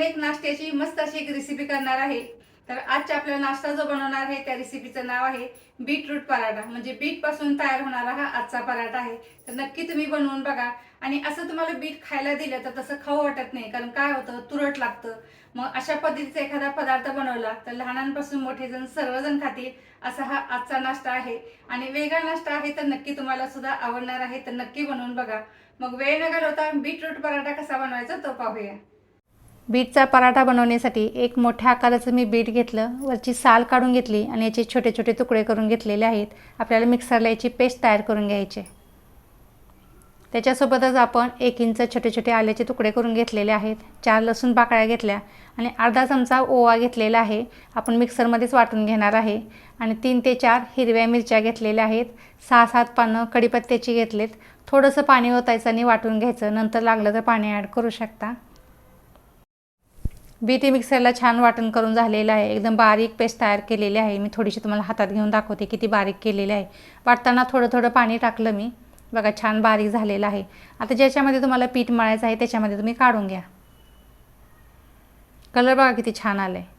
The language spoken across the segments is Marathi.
आपण एक नाश्त्याची मस्त अशी एक रेसिपी करणार आहे. तर आजच्या आपला नाश्ता जो बनवणार आहे त्या रेसिपीचं नाव आहे बीटरूट पराठा. म्हणजे बीटपासून तयार होणारा हा आजचा पराठा आहे. तर नक्की तुम्ही बनवून बघा. आणि असं तुम्हाला बीट खायला दिलं तर तसं खाऊ वाटत नाही. कारण काय होतं? तुरट लागतं. मग अशा पद्धतीचा एखादा पदार्थ बनवला तर लहानांपासून मोठे जण सर्वजण खातील असा हा आजचा नाश्ता आहे. आणि वेगळा नाश्ता आहे तर नक्की तुम्हाला सुद्धा आवडणार आहे. तर नक्की बनवून बघा. मग वेळ न घालवता बीटरूट पराठा कसा बनवायचा तो पाहूया. बीटचा पराठा बनवण्यासाठी एक मोठ्या आकाराचं मी बीट घेतलं. वरची साल काढून घेतली आणि याचे छोटे छोटे तुकडे करून घेतलेले आहेत. आपल्याला मिक्सरला याची पेस्ट तयार करून घ्यायची. त्याच्यासोबतच आपण एक इंच छोटे छोटे आल्याचे तुकडे करून घेतलेले आहेत. चार लसूण पाकळ्या घेतल्या आणि अर्धा चमचा ओवा घेतलेला आहे. आपण मिक्सरमध्येच वाटून घेणार आहे. आणि तीन ते चार हिरव्या मिरच्या घेतलेल्या आहेत. सहा सात पानं कढीपत्त्याची घेतलेत. थोडंसं पाणी ओतायचं आणि वाटून घ्यायचं. नंतर लागलं तर पाणी ॲड करू शकता. बीटी मिक्सरला छान वाटण करून झालेलं आहे. एकदम बारीक पेस्ट तयार केलेली आहे. मी थोडीशी तुम्हाला हातात घेऊन दाखवते किती बारीक केलेली आहे. वाटताना थोडं थोडं पाणी टाकलं मी. बघा छान बारीक झालेलं आहे. आता ज्याच्यामध्ये तुम्हाला पीठ मळायचं आहे त्याच्यामध्ये तुम्ही काढून घ्या. कलर बघा किती छान आलं आहे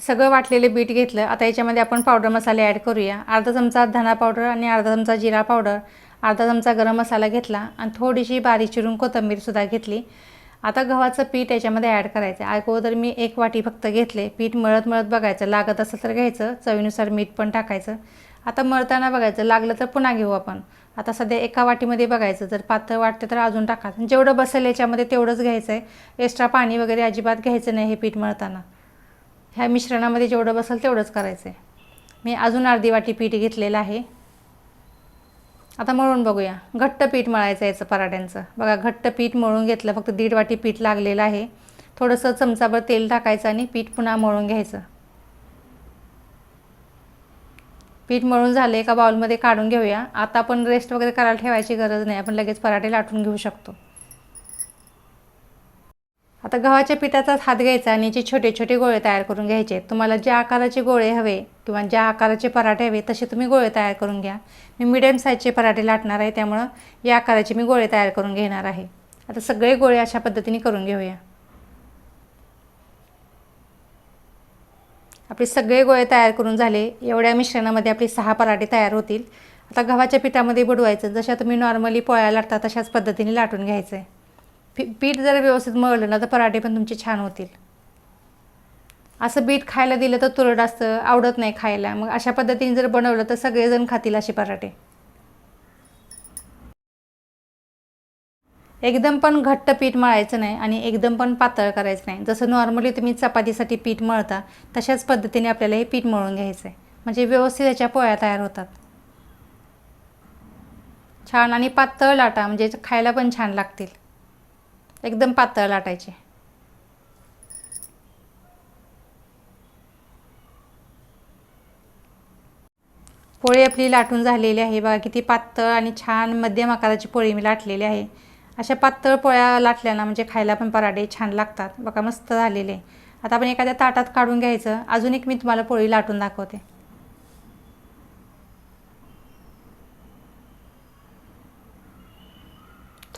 सगळं वाटलेलं बीट घेतलं. आता याच्यामध्ये आपण पावडर मसाले ॲड करूया. अर्धा चमचा धना पावडर आणि अर्धा चमचा जिरा पावडर. अर्धा चमचा गरम मसाला घेतला आणि थोडीशी बारीक चिरून कोथिंबीरसुद्धा घेतली. आता गव्हाचं पीठ याच्यामध्ये ॲड करायचं. आहे अगोदर मी एक वाटी फक्त घेतले. पीठ मळत मळत बघायचं. लागत असेल तर घ्यायचं. चवीनुसार मीठ पण टाकायचं. आता मळताना बघायचं. लागलं तर पुन्हा घेऊ आपण. आता सध्या एका वाटीमध्ये बघायचं. जर पातळ वाटतं तर अजून टाकायचं जेवढं बसेल याच्यामध्ये तेवढंच घ्यायचं आहे एक्स्ट्रा पाणी वगैरे अजिबात घ्यायचं नाही हे पीठ मळताना. ह्या मिश्रणामध्ये जेवढं बसेल तेवढंच करायचं आहे मी अजून अर्धी वाटी पीठ घेतलेलं आहे. आता मळून बघूया. घट्ट पीठ मळायचं याचं पराठ्यांचं. बघा घट्ट पीठ मळून घेतलं. फक्त दीड वाटी पीठ लागलेलं आहे. थोडंसं चमचाभर तेल टाकायचं आणि पीठ पुन्हा मळून घ्यायचं. पीठ मळून झाले एका बाउलमध्ये काढून घेऊया. आता आपण रेस्ट वगैरे करायला ठेवायची गरज नाही. आपण लगेच पराठे लाटून घेऊ शकतो. आता गव्हाच्या पिठाचाच हात घ्यायचा आणि याचे छोटे छोटे गोळे तयार करून घ्यायचे तुम्हाला ज्या आकाराचे गोळे हवे किंवा ज्या आकाराचे पराठे हवे तसे तुम्ही गोळे तयार करून घ्या. मी मिडियम साईजचे पराठे लाटणार आहे त्यामुळं या आकाराचे मी गोळे तयार करून घेणार आहे. आता सगळे गोळे अशा पद्धतीने करून घेऊया. आपले सगळे गोळे तयार करून झाले एवढ्या मिश्रणामध्ये आपले सहा पराठे तयार होतील. आता गव्हाच्या पिठामध्ये बुडवायचं जशा तुम्ही नॉर्मली पोळ्या लाटता तशाच पद्धतीने लाटून घ्यायचं आहे पीठ जर व्यवस्थित मळलं ना तर पराठे पण तुमचे छान होतील. असं बीट खायला दिलं तर तुरड असतं आवडत नाही खायला. मग अशा पद्धतीने जर बनवलं तर सगळेजण खातील असे पराठे. एकदम पण घट्ट पीठ मळायचं नाही आणि एकदम पण पातळ करायचं नाही. जसं नॉर्मली तुम्ही चपातीसाठी पीठ मळता तशाच पद्धतीने आपल्याला हे पीठ मळून घ्यायचं आहे म्हणजे व्यवस्थित याच्या पोळ्या तयार होतात. छान आणि पातळ लाटा म्हणजे खायला पण छान लागतील. एकदम पातळ लाटायचे. पोळी आपली लाटून झालेली आहे. बघा किती पातळ आणि छान मध्यम आकाराची पोळी मी लाटलेली आहे. अशा पातळ पोळ्या लाटल्या ना म्हणजे खायला पण पराठे छान लागतात. बघा मस्त झालेले. आता आपण एखाद्या ताटात काढून घ्यायचं. अजून एक मी तुम्हाला पोळी लाटून दाखवते.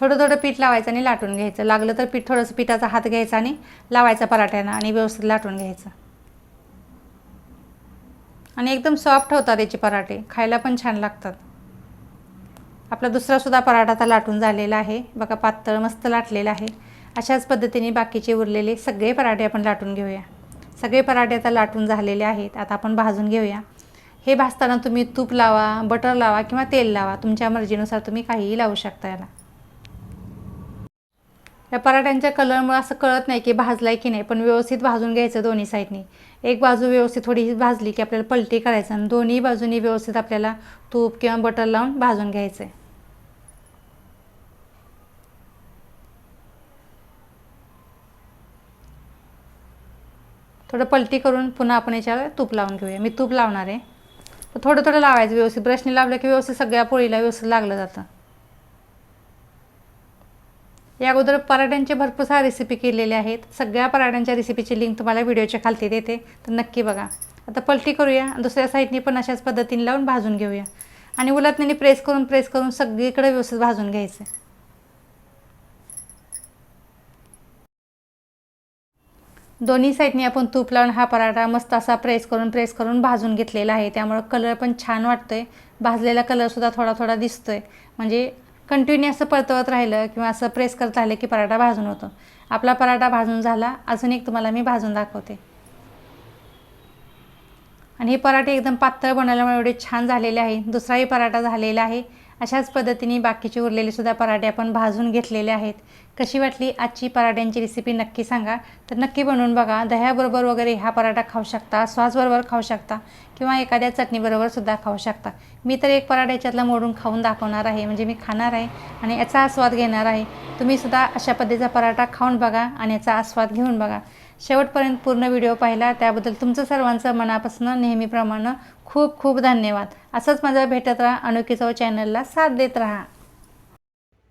थोडं थोडं पीठ लावायचं आणि लाटून घ्यायचं. लागलं तर पीठ थोडंसं पिठाचा हात घ्यायचा आणि लावायचा पराठ्यानं आणि व्यवस्थित लाटून घ्यायचं. आणि एकदम सॉफ्ट होतात याचे पराठे. खायला पण छान लागतात. आपला दुसरासुद्धा पराठा आता लाटून झालेला आहे. बघा पातळ मस्त लाटलेला आहे. अशाच पद्धतीने बाकीचे उरलेले सगळे पराठे आपण लाटून घेऊया. सगळे पराठे आता लाटून झालेले आहेत. आता आपण भाजून घेऊया. हे भाजताना तुम्ही तूप लावा बटर लावा किंवा तेल लावा. तुमच्या मर्जीनुसार तुम्ही काहीही लावू शकता याला. या पराठ्यांच्या कलरमुळे असं कळत नाही की भाजला आहे की नाही पण व्यवस्थित भाजून घ्यायचं दोन्ही साईडनी एक बाजू व्यवस्थित थोडी भाजली की आपल्याला पलटी करायचं आणि दोन्ही बाजूनी व्यवस्थित आपल्याला तूप किंवा बटर लावून भाजून घ्यायचं आहे थोडं पलटी करून पुन्हा आपण याच्यावर तूप लावून घेऊया. मी तूप लावणार आहे. तर थोडं थोडं लावायचं व्यवस्थित. ब्रशने लावलं की व्यवस्थित सगळ्या पोळीला व्यवस्थित लागलं जातं. या अगोदर पराठ्यांचे भरपूर साऱ्या रेसिपी केलेल्या आहेत. सगळ्या पराठ्यांच्या रेसिपीची लिंक तुम्हाला व्हिडिओच्या खालती देते. तर नक्की बघा. आता पलटी करूया. दुसऱ्या साईडनी पण अशाच पद्धतीने लावून भाजून घेऊया. आणि उलटण्याने प्रेस करून प्रेस करून सगळीकडे व्यवस्थित भाजून घ्यायचं. दोन्ही साईडनी आपण तूप लावून हा पराठा मस्त असा प्रेस करून प्रेस करून भाजून घेतलेला आहे. त्यामुळं कलर पण छान वाटतो आहे भाजलेला कलरसुद्धा थोडा थोडा दिसतो आहे म्हणजे कंटिन्यू असं परतवत राहिलं किंवा असं प्रेस करत राहिलं की पराठा भाजून होतो. आपला पराठा भाजून झाला. अजून एक तुम्हाला मी भाजून दाखवते. आणि हे पराठे एकदम पातळ बनवल्यामुळे एवढे छान झालेले आहे. दुसराही पराठा झालेला आहे. अशाच पद्धतीने बाकीचे उरलेले सुद्धा पराठे आपण भाजून घेतलेले आहेत. कशी वाटली आजची पराठ्यांची रेसिपी नक्की सांगा. तर नक्की बनवून बघा. दह्याबरोबर वगैरे हा पराठा खाऊ शकता सॉसबरोबर खाऊ शकता किंवा एखाद्या चटणीबरोबर सुद्धा खाऊ शकता. मी तर एक पराठा याच्यातला मोडून खाऊन दाखवणार आहे. म्हणजे मी खाणार आहे आणि याचा आस्वाद घेणार आहे. तुम्ही सुद्धा अशा पद्धतीचा पराठा खाऊन बघा आणि याचा आस्वाद घेऊन बघा. शेवटपर्यंत पूर्ण व्हिडिओ पाहिला त्याबद्दल तुमचं सर्वांचं मनापासून नेहमीप्रमाणे खूप खूप धन्यवाद. असंच माझा भेटत राहा अनोखी चव चॅनलला साथ देत राहा.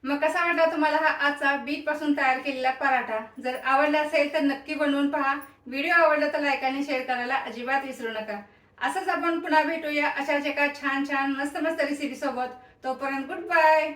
मग कसा वाटला तुम्हाला हा आजचा बीटपासून तयार केलेला पराठा? जर आवडला असेल तर नक्की बनवून पहा. व्हिडिओ आवडला तर लाईक आणि शेअर करायला अजिबात विसरू नका. असंच आपण पुन्हा भेटूया अशाच एका छान छान मस्त मस्त रेसिपी सोबत. तोपर्यंत गुड बाय